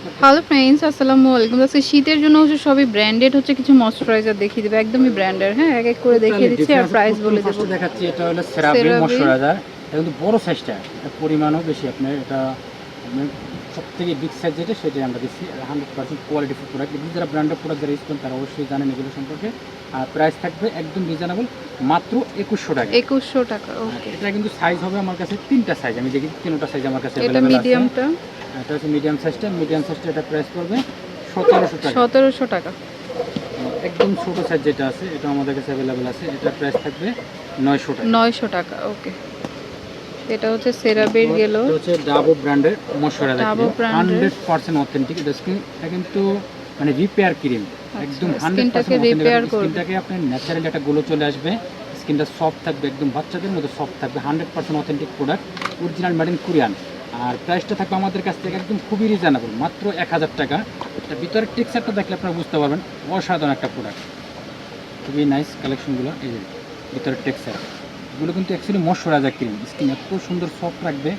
Hello friends আসসালামু আলাইকুম আজকে শীতের জন্য হচ্ছে সবই ব্র্যান্ডেড হচ্ছে কিছু ময়শ্চারাইজার দেখিয়ে দেবে একদমই ব্র্যান্ডের হ্যাঁ? এক এক করে দেখিয়ে দিচ্ছি আর প্রাইস বলে দেবো দেখাচ্ছি এটা হলো সেরাভি ময়শ্চারাইজার এটা কিন্তু বড় সাইজটা পরিমাণও বেশি আপনার এটা সব থেকে বিগ সাইজ যেটা সেটাই আমরা দিচ্ছি। Hundred percent quality food product এগুলো যারা ব্র্যান্ডের প্রোডাক্ট যারা ইউজ করেন তারা অবশ্যই জানেন এগুলো সম্পর্কে। আর প্রাইস থাকবে একদম রিজনেবল মাত্র একুশশো টাকা। একুশশো টাকা ওকে এটা কিন্তু সাইজ হবে আমার কাছে তিনটা সাইজ আমি দেখি তিনটা সাইজ আমার কাছে এটা মিডিয়ামটা এটা হচ্ছে মিডিয়াম সাইজটা মিডিয়াম সাইজটা এটা প্রাইস পড়বে সতেরোশো টাকা। সতেরোশো টাকা। একদম ছোট সাইজ যেটা আছে এটা আমাদের কাছে অ্যাভেলেবেল আছে। এটা প্রাইস থাকবে নয়শো টাকা। নয়শো টাকা ওকে এটা হচ্ছে সেরাবের গেল এটা হচ্ছে ডাবো ব্র্যান্ডের মশলা Davo brand-এর। হান্ড্রেড অথেন্টিক এটা স্কিন এটা কিন্তু মানে রিপেয়ার ক্রিম একদম হান্ড্রেড skin-টাকে পার্সেন্ট repair করবে। স্কিনটাকে আপনার ন্যাচারালি একটা গ্লো চলে আসবে। স্কিনটা সফট থাকবে একদম বাচ্চাদের মতো সফট থাকবে। Hundred percent authentic product original made in Korean আর প্রাইসটা থাকবে আমাদের কাছ থেকে একদম খুবই রিজনেবল মাত্র এক হাজার টাকা। এটা ভিতরের টেক্সচারটা দেখলে আপনারা বুঝতে পারবেন। অসাধারণ একটা প্রোডাক্ট খুবই নাইস কালেকশনগুলো এই যে ভিতরের টেক্সচার এগুলো কিন্তু অ্যাকচুয়ালি ময়শ্চারাইজার ক্রিম স্কিন এত সুন্দর সফট রাখবে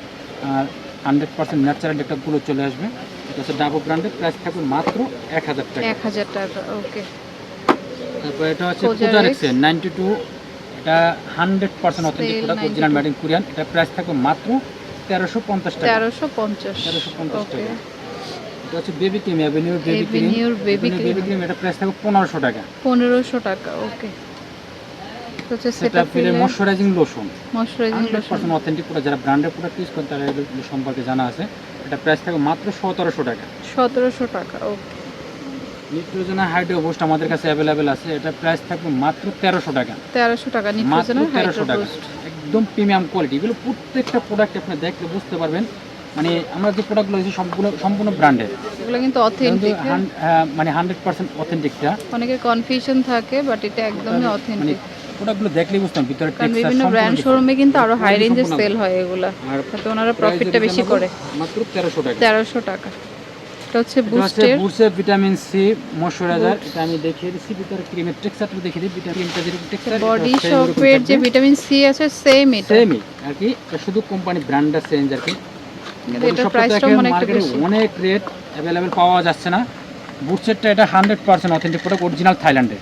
আর হান্ড্রেড পার্সেন্ট ন্যাচারাল একটা গুলো চলে আসবে। এটা হচ্ছে ডাবো ব্র্যান্ডের প্রাইস থাকবে মাত্র এক হাজার টাকা। এক হাজার টাকা ওকে তারপর এটা হচ্ছে Cojarex। কোজারেক্স নাইনটি টু এটা hundred percent authentic product original made in Korean এটা প্রাইস থাকবে মাত্র তেরোশো পঞ্চাশ টাকা। তেরোশো পঞ্চাশ তেরোশো পঞ্চাশ টাকা। এটা হচ্ছে বেবি ক্রিম অ্যাভিনিউর বেবি ক্রিম। বেবি ক্রিম এটা প্রাইস থাকবে পনেরোশো টাকা। পনেরোশো টাকা ওকে হচ্ছে সেটা সেটা ফিলে ফিলে moisturising lotion moisturising lotion authentic product যারা ব্র্যান্ডের প্রোডাক্ট ইউজ করেন তারা এগুলো সম্পর্কে জানা আছে। এটা প্রাইস থাকবে মাত্র সতেরোশো টাকা। সতেরোশো টাকা ওকে। নিট্রোজেনা হাইড্রো বুস্ট আমাদের কাছে অ্যাভেলেবেল আছে। এটা প্রাইস থাকবে মাত্র তেরোশো টাকা। তেরোশো টাকা মাত্র নিউট্রিশনাল তেরোশো টাকা। হাইড্রোবুস্ট। একদম প্রিমিয়াম কোয়ালিটি এগুলো প্রত্যেকটা প্রোডাক্ট আপনি দেখলে বুঝতে পারবেন। মানে আমরা যে প্রোডাক্টগুলো আছে সবগুলো সম্পূর্ণ ব্র্যান্ডেড এগুলো কিন্তু অথেন্টিক মানে হান্ড্রেড পার্সেন্ট অথেন্টিকটা অনেকের কনফিউশন থাকে বাট এটা একদমই মানে অথেন্টিক দেখলেই বুঝতাম ভিতরে কারণ বিভিন্ন ব্র্যান্ড শোরুমে কিন্তু আরও হাই সম্পূর্ণ রেঞ্জে সম্পূর্ণ সেল হয় এগুলা আর তাতে ওনারা প্রফিটটা বেশি করে। মাত্র তেরোশো টাকা। তেরোশো টাকা। এটা হচ্ছে এটা হচ্ছে বুস্টের ভিটামিন সি ময়শ্চারাইজার এটা আমি দেখিয়ে দিচ্ছি। ভিতরে ক্রিমের টেক্সচারটা দেখিয়ে দিই। ভিটামিনটা যেরকম টেক্সচার বডি শপের যে ভিটামিন সি আছে সেম এটা। সেমই আর কি শুধু কোম্পানি ব্র্যান্ডটা চেঞ্জ আর কি। কিন্তু Body এটার shop টা প্রাইসটাও দেখেন মনে একটু বেশি। অনেক রেট অ্যাভেলেবেল পাওয়া যাচ্ছে না। বুটসেটটা এটা hundred percent authentic product original থাইল্যান্ডের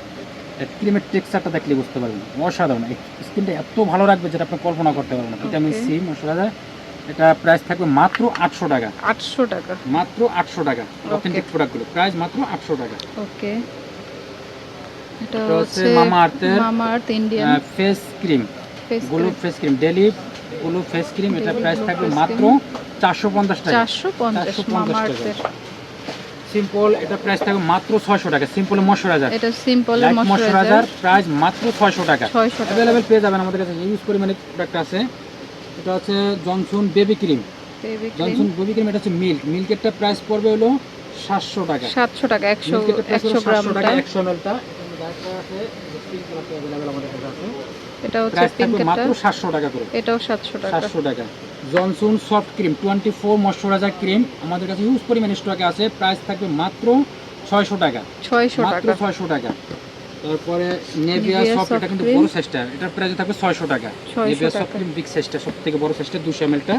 ক্রিমের টেক্সচারটা দেখলে বুঝতে পারবেন। অসাধারণ। স্কিনটা এত ভালো রাখবে যেটা আপনি কল্পনা করতে পারবেন না। ভিটামিন. সি মশলাদার এটা প্রাইস থাকবে মাত্র আটশো টাকা। আটশো টাকা। মাত্র আটশো টাকা। অথেন্টিক প্রোডাক্টগুলো প্রাইস মাত্র আটশো টাকা। ওকে এটা হচ্ছে মামা আর্থের মামা আর্থ ইন্ডিয়ান ফেস ক্রিমগুলো ফেস ক্রিম ডেলি গুলো ফেস ক্রিম এটা প্রাইস থাকবে মাত্র চারশো পঞ্চাশ টাকা। চারশো পঞ্চাশ 450 মামা টাকা। আর্থের। সিম্পল এটা প্রাইস থাকবে মাত্র ছয়শো টাকা। সিম্পল ময়শ্চারাইজার এটা সিম্পল ময়শ্চারাইজার প্রাইস মাত্র ছয়শো টাকা। ছয়শো টাকা। অ্যাভেলেবেল পেয়ে যাবেন আমাদের কাছে। ইউজ পরিমাণে প্রোডাক্ট আছে। এটা হচ্ছে Johnson baby cream baby Johnson baby cream এটা হচ্ছে মিল্ক মিল্কেরটা প্রাইস পড়বে হলো সাতশো টাকা। সাতশো টাকা একশো মিল্কেরটা প্রাইস একশো গ্রামটা টাকা একশো এমএলটা এটা হচ্ছে মাত্র সাতশো টাকা করে। এটাও সাতশো টাকা। সাতশো টাকা। Johnson soft cream twenty four moisturiser cream. আমাদের কাছে ইউজ পরিমাণ স্টকে আছে। প্রাইস থাকবে মাত্র ছয়শো টাকা। ছয়শো মাত্র ছয়শো টাকা। তারপরে নেভিয়া সফট এটা কিন্তু বড় সাইজটা এটার প্রাইস থাকবে ছয়শো টাকা। নেভিয়া সফট ক্রিম বিগ সাইজটা সব থেকে বড় সাইজটা দুশো এমএলটা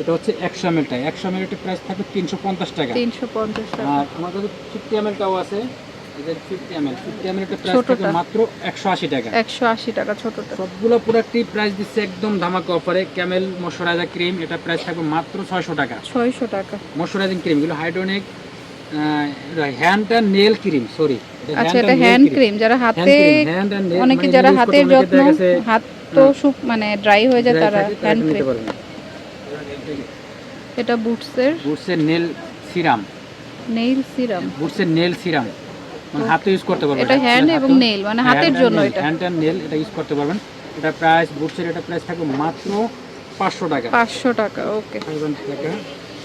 এটা হচ্ছে একশো এমএলটা একশো এমএলটার প্রাইস থাকবে তিনশো পঞ্চাশ টাকা। তিনশো পঞ্চাশ টাকা। আর কাছে ফিফটি এমএলটাও আছে। ছোটটা। মাত্র টাকা। একশো আশি টাকা ছোটটা। সবগুলো প্রোডাক্টই প্রাইস দিচ্ছে একদম ধামাকা অফারে ক্যামেল ময়শ্চারাইজার ক্রিম এটা প্রাইস থাকবে মাত্র ছয়শো টাকা। ছয়শো টাকা। ময়শ্চারাইজিং ক্রিম এগুলো hydronic hand and nail cream sorry আচ্ছা এটা হ্যান্ড ক্রিম যারা হাতে হ্যান্ড অ্যান্ড নেল অনেকে যারা হাতের যত্ন হাত তো শুক মানে ড্রাই হয়ে যায় তারা হ্যান্ড ক্রিম এটা বুটসের বুটসের নেল সিরাম নেইল সিরাম বুটসের নেল সিরাম মানে হাতে ইউজ করতে পারবেন। এটা hand এবং nail, মানে হাতের জন্য এটা। হ্যান্ড অ্যান্ড নেল এটা ইউজ করতে পারবেন। এটা প্রাইস বুটসের এটা প্রাইস থাকবে মাত্র পাঁচশো টাকা। পাঁচশো টাকা ওকে টাকা।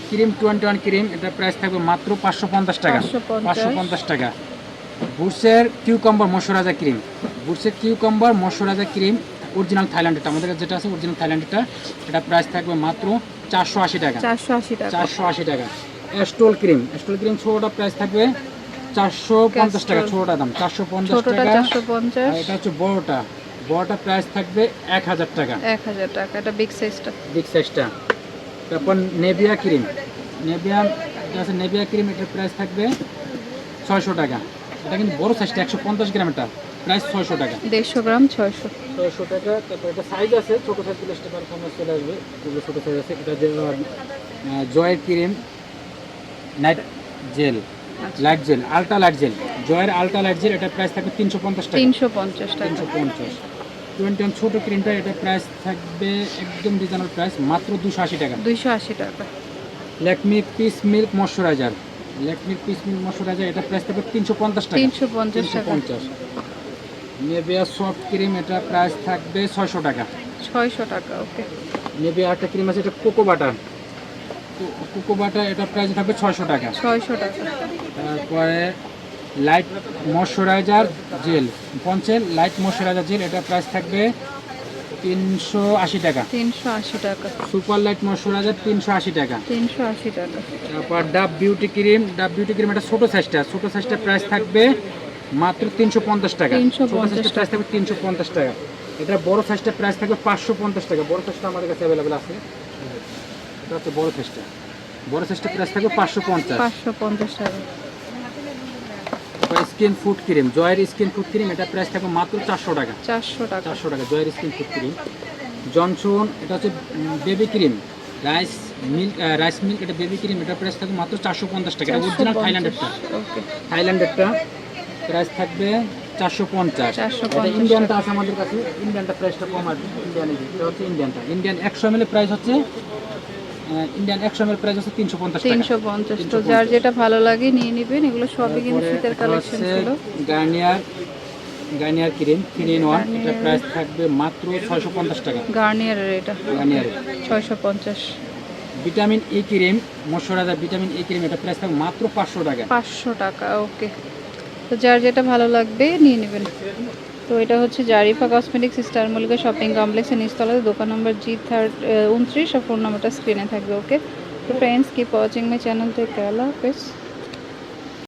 ক্রিম টোয়েন্টি ওয়ান ক্রিম এটা প্রাইস থাকবে মাত্র পাঁচশো পঞ্চাশ টাকা। 550 টাকা। বুটসের কিউকাম্বার মশরাজা ক্রিম বুটসের কিউকাম্বার মশরাজা ক্রিম অরিজিনাল থাইল্যান্ডেরটা আমাদের কাছে যেটা আছে অরিজিনাল থাইল্যান্ডেরটা এটা। প্রাইস থাকবে মাত্র চারশো আশি টাকা। চারশো আশি টাকা। চারশো আশি টাকা। স্টোল ক্রিম স্টোল ক্রিম ছোটোটা প্রাইস থাকবে চারশো পঞ্চাশ টাকা Castrol। দাম চারশো পঞ্চাশ টাকা। চারশো পঞ্চাশ। এটা হচ্ছে বড়টা। বড়টা প্রাইস থাকবে এক হাজার টাকা। এক হাজার টাকা এটা বিগ সাইজটা বিগ সাইজটা তারপর নেভিয়া ক্রিম নেভিয়া আছে নেভিয়া ক্রিম এটার প্রাইস থাকবে ছয়শো টাকা। এটা কিন্তু বড় সাইজটা একশো পঞ্চাশ গ্রাম এটা প্রাইস ছয়শো টাকা। দেড়শো গ্রাম ছয়শো। ছয়শো টাকা। তারপর এটা সাইজ আছে ছোটো সাইজ চলে আসবে। এগুলো ছোটো সাইজ আছে। এটা যে জয়ের cream night gel light gel ultra light gel জয়ের আলট্রা লাইট জেল এটা প্রাইস থাকবে তিনশো পঞ্চাশ টাকা। তিনশো পঞ্চাশ টাকা। তিনশো পঞ্চাশ। টোয়েন্টি ওয়ান ছোটো ক্রিমটা এটা প্রাইস থাকবে একদম রিজনেবল প্রাইস মাত্র দুশো আশি টাকা। দুইশো আশি টাকা। Lakme peach milk moisturiser Lakme peach milk moisturiser এটা প্রাইস থাকবে তিনশো পঞ্চাশ টাকা। তিনশো পঞ্চাশ পঞ্চাশ। নেভিয়া সফট ক্রিম এটা প্রাইস থাকবে ছয়শো টাকা। ছয়শো টাকা ওকে। নেভিয়া একটা ক্রিম আছে এটা কোকো বাটার কোকো বাটার এটা প্রাইস থাকবে ছয়শো টাকা। ছয়শো টাকা। তারপরে লাইট ময়শ্চারাইজার জেল পঞ্চেল লাইট ময়শ্চারাইজার জেল এটা প্রাইস থাকবে তিনশো আশি টাকা। তিনশো আশি টাকা। সুপার লাইট ময়শ্চারাইজার তিনশো আশি টাকা। তিনশো আশি টাকা। তারপর Dove beauty cream Dove beauty cream এটা ছোটো সাইজটা ছোটো সাইজটা প্রাইস থাকবে মাত্র তিনশো পঞ্চাশ টাকা। 350 ছোটো সাইজটা প্রাইস থাকবে তিনশো পঞ্চাশ টাকা। এটা বড় সাইজটা প্রাইস থাকবে পাঁচশো পঞ্চাশ টাকা। বড় সাইজটা আমাদের কাছে অ্যাভেলেবেল আছে। এটা হচ্ছে বড় সাইজটা বড় সাইজটা প্রাইস থাকবে পাঁচশো পঞ্চাশ। পাঁচশো পঞ্চাশ টাকা। স্কিন ফুড ক্রিম জয়ের স্কিন ফুড ক্রিম এটা প্রাইস থাকবে মাত্র চারশো টাকা। চারশো টাকা। চারশো টাকা জয়ের স্কিন ফুড ক্রিম। জনসন এটা হচ্ছে baby cream rice milk rice milk এটা বেবি ক্রিম এটা প্রাইস থাকবে মাত্র চারশো পঞ্চাশ টাকা। অরিজিনাল থাইল্যান্ডেরটা। ওকে। থাইল্যান্ডেরটা প্রাইস থাকবে চারশো পঞ্চাশ। 450 ইন্ডিয়ানটা আছে আমাদের কাছে। ইন্ডিয়ানটা প্রাইসটা কম আছে ইন্ডিয়ান এটা হচ্ছে ইন্ডিয়ানটা। ইন্ডিয়ান একশো এম প্রাইস হচ্ছে ইন্ডিয়ান একশো এম প্রাইস হচ্ছে তিনশো পঞ্চাশ টাকা। তিনশো পঞ্চাশ তো যার যেটা ভালো লাগে নিয়ে নেবেন। এগুলো সবই কিন্তু শীতের কালেকশন ছিল Garnier Garnier cream three in one এটা প্রাইস থাকবে মাত্র ছয়শো পঞ্চাশ টাকা। গার্নিয়ারের এটা। গার্নিয়ারের ছয়শো পঞ্চাশ। Vitamin E cream moisturiser vitamin E cream এটা প্রাইস থাকবে মাত্র পাঁচশো টাকা। পাঁচশো টাকা ওকে তো যার যেটা ভালো লাগবে নিয়ে নেবেন। তো এটা হচ্ছে Zarifa cosmetics star Mallika shopping কমপ্লেক্সের নিচতলাতে, দোকান নম্বর জি থার্ড উনত্রিশ, আর ফোন নাম্বারটা স্ক্রিনে থাকবে ওকে তো friends keep watching my channel থেকে আল্লাহ হাফেজ।